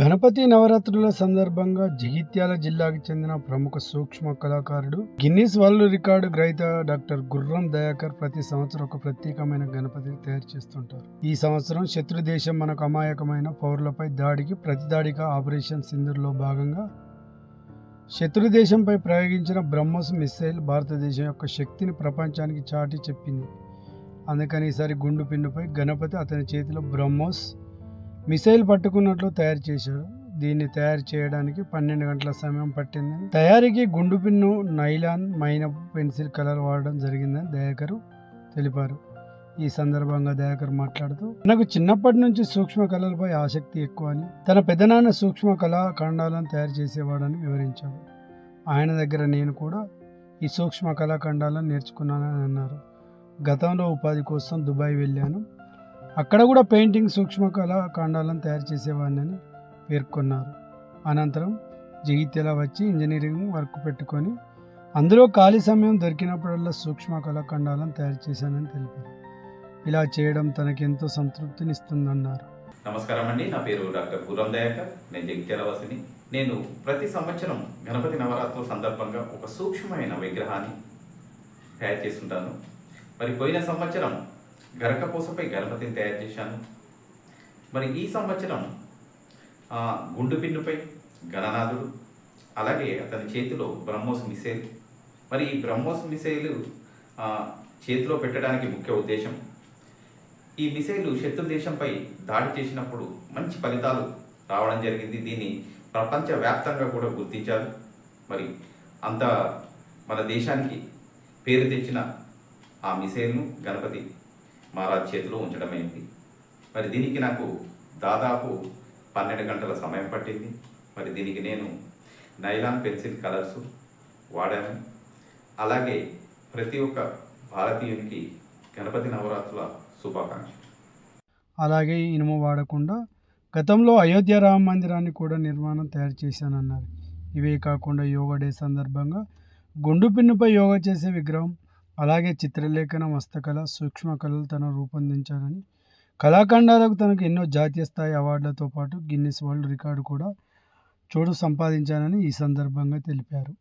గణపతి నవరాత్రుల సందర్భంగా జగిత్యాల జిల్లాకు చెందిన ప్రముఖ సూక్ష్మ కళాకారుడు గిన్నిస్ వరల్డ్ రికార్డు గ్రహీత డాక్టర్ గుర్రం దయాకర్ ప్రతి సంవత్సరం ఒక ప్రత్యేకమైన గణపతిని తయారు చేస్తుంటారు. ఈ సంవత్సరం శత్రు దేశం మనకు అమాయకమైన పౌరులపై దాడికి ప్రతిదాడిగా ఆపరేషన్ సింధుర్లో భాగంగా శత్రు దేశంపై ప్రయోగించిన బ్రహ్మోస్ మిస్సైల్ భారతదేశం యొక్క శక్తిని ప్రపంచానికి చాటి చెప్పింది. అందుకని ఈసారి గుండు పిన్నుపై గణపతి అతని చేతిలో బ్రహ్మోస్ మిసైల్ పట్టుకున్నట్లు తయారు చేశాడు దీన్ని తయారు చేయడానికి పన్నెండు గంటల సమయం పట్టింది. తయారీకి గుండు పిన్ను నైలాన్ మైనపు పెన్సిల్ కలర్ వాడడం జరిగిందని దయాకర్ తెలిపారు. ఈ సందర్భంగా దయాకర్ మాట్లాడుతూ నాకు చిన్నప్పటి నుంచి సూక్ష్మ కళలపై ఆసక్తి ఎక్కువ అని తన పెదనాన్న సూక్ష్మ కళా ఖండాలను తయారు చేసేవాడని వివరించాడు. ఆయన దగ్గర నేను కూడా ఈ సూక్ష్మ కళాఖండాలను నేర్చుకున్నానని అన్నారు. గతంలో ఉపాధి కోసం దుబాయ్ వెళ్ళాను. అక్కడ కూడా పెయింటింగ్ సూక్ష్మ కళాఖండాలను తయారు చేసేవాడిని పేర్కొన్నారు. అనంతరం జగిత్యాల వచ్చి ఇంజనీరింగ్ వర్క్ పెట్టుకొని అందులో ఖాళీ సమయం దొరికినప్పుడల్లా సూక్ష్మ కళాఖండాలను తయారు చేశానని తెలిపారు. ఇలా చేయడం తనకెంతో సంతృప్తినిస్తుందన్నారు. నమస్కారం అండి. నా పేరు డాక్టర్ పూరం దయాకర్. నేను జగిత్యాల వాసిని. నేను ప్రతి సంవత్సరం గణపతి నవరాత్రుల సందర్భంగా ఒక సూక్ష్మమైన విగ్రహాన్ని తయారు చేస్తుంటాను. మరి పోయిన సంవత్సరం గరకపోసపై గణపతిని తయారు చేశాను. మరి ఈ సంవత్సరం గుండు పిన్నుపై గణనాథుడు అలాగే అతని చేతిలో బ్రహ్మోస్ మిసైల్. మరి ఈ బ్రహ్మోస్ మిసైల్ చేతిలో పెట్టడానికి ముఖ్య ఉద్దేశం ఈ మిసైలు శత్రు దేశంపై దాడి చేసినప్పుడు మంచి ఫలితాలు రావడం జరిగింది. దీన్ని ప్రపంచవ్యాప్తంగా కూడా గుర్తించారు. మరి అంత మన దేశానికి పేరు తెచ్చిన ఆ మిసైల్ను గణపతి మహారాజ్ చేతిలో ఉంచడమైంది. మరి దీనికి నాకు దాదాపు పన్నెండు గంటల సమయం పట్టింది. మరి దీనికి నేను నైలాన్ పెన్సిల్ కలర్స్ వాడాను. అలాగే ప్రతి ఒక్క భారతీయునికి గణపతి నవరాత్రుల శుభాకాంక్షలు. అలాగే ఇనుము వాడకుండా గతంలో అయోధ్య రామ మందిరాన్ని కూడా నిర్మాణం తయారు చేశానన్నారు. ఇవే కాకుండా యోగా డే సందర్భంగా గుండు పిన్నుపై యోగా చేసే విగ్రహం అలాగే చిత్రలేఖనం హస్తకళ సూక్ష్మ కళలు తను రూపొందించారని. కళాఖండాలకు తనకు ఎన్నో జాతీయ స్థాయి అవార్డులతో పాటు గిన్నిస్ వరల్డ్ రికార్డు కూడా చోటు సంపాదించానని ఈ సందర్భంగా తెలిపారు.